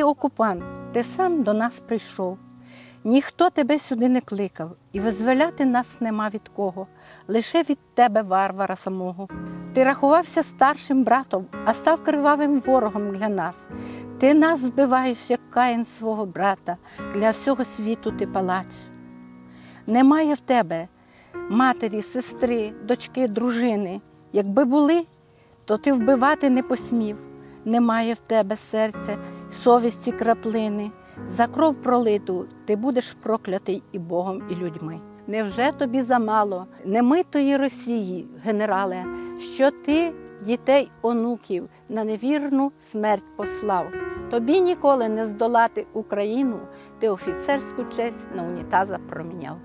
окупант, ти сам до нас прийшов. Ніхто тебе сюди не кликав, і визволяти нас нема від кого, лише від тебе, варвара самого. Ти рахувався старшим братом, а став кривавим ворогом для нас. Ти нас збиваєш, як каїн свого брата, для всього світу ти палач. Немає в тебе матері, сестри, дочки, дружини. Якби були, то ти вбивати не посмів. Немає в тебе серця, совісті краплини. За кров пролиту ти будеш проклятий і Богом, і людьми. Невже тобі замало немитої Росії, генерале, що ти дітей онуків на невірну смерть послав? Тобі ніколи не здолати Україну, ти офіцерську честь на унітаза проміняв.